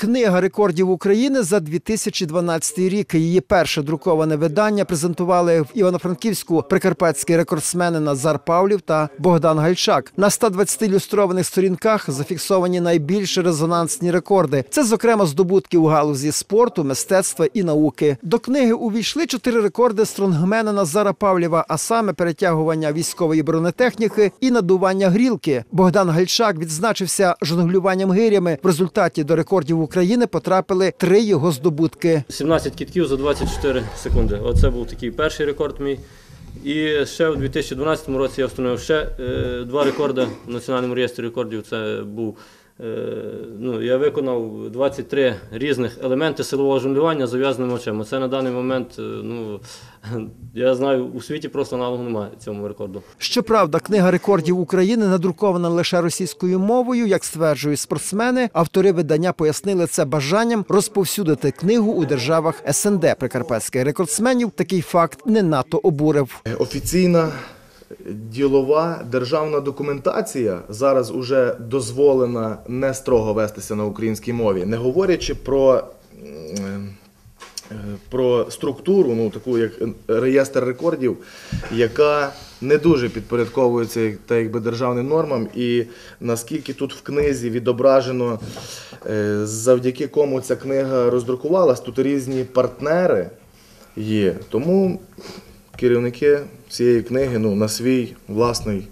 Книга рекордів України за 2012 рік. Її перше друковане видання презентували в Івано-Франківську прикарпатські рекордсмени Назар Павлів та Богдан Гальчак. На 120 ілюстрованих сторінках зафіксовані найбільш резонансні рекорди. Це, зокрема, здобутки у галузі спорту, мистецтва і науки. До книги увійшли чотири рекорди стронгмена Назара Павлєва, а саме перетягування військової бронетехніки і надування грілки. Богдан Гальчак відзначився жонглюванням гирями. В результаті до рекордів України потрапили три його здобутки. 17 кітків за 24 секунди. Оце був такий перший рекорд мій. І ще у 2012 році я встановив ще е, два рекорди в Національному реєстрі рекордів. Це був ну, я виконав 23 різних елементи силового жонглювання з зав'язаними очима. Це на даний момент, е, ну, я знаю, у світі просто аналогу немає цьому рекорду. Щоправда, книга рекордів України надрукована лише російською мовою, як стверджують спортсмени. Автори видання пояснили це бажанням розповсюдити книгу у державах СНД. Прикарпатських рекордсменів такий факт не надто обурив. Офіційна ділова державна документація зараз уже дозволена не строго вестися на українській мові, не говорячи про. е, Про структуру, ну таку як реєстр рекордів, яка не дуже підпорядковується та якби державним нормам, і наскільки тут в книзі відображено, е, завдяки кому ця книга роздрукувалась, тут різні партнери є. Тому керівники цієї книги ну, на свій власний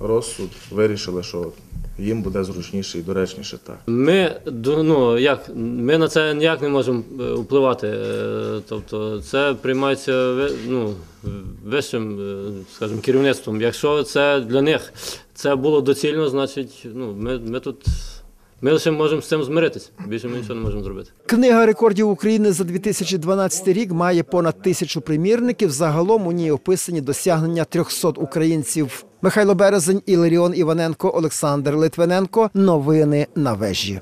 розсуд вирішили, що їм буде зручніше і доречніше так. Ми ну, як, ми на це ніяк не можемо е, впливати. Е, Тобто це приймається ну, вищим, е, скажімо, керівництвом. Якщо це для них це було доцільно, значить ну, ми, ми тут ми лише можемо з цим змиритися. Більше ми нічого не можемо зробити. Книга рекордів України за 2012 рік має понад тисячу примірників. Загалом у ній описані досягнення 300 українців. Михайло Березень, Іларіон Іваненко, Олександр Литвиненко. Новини на вежі.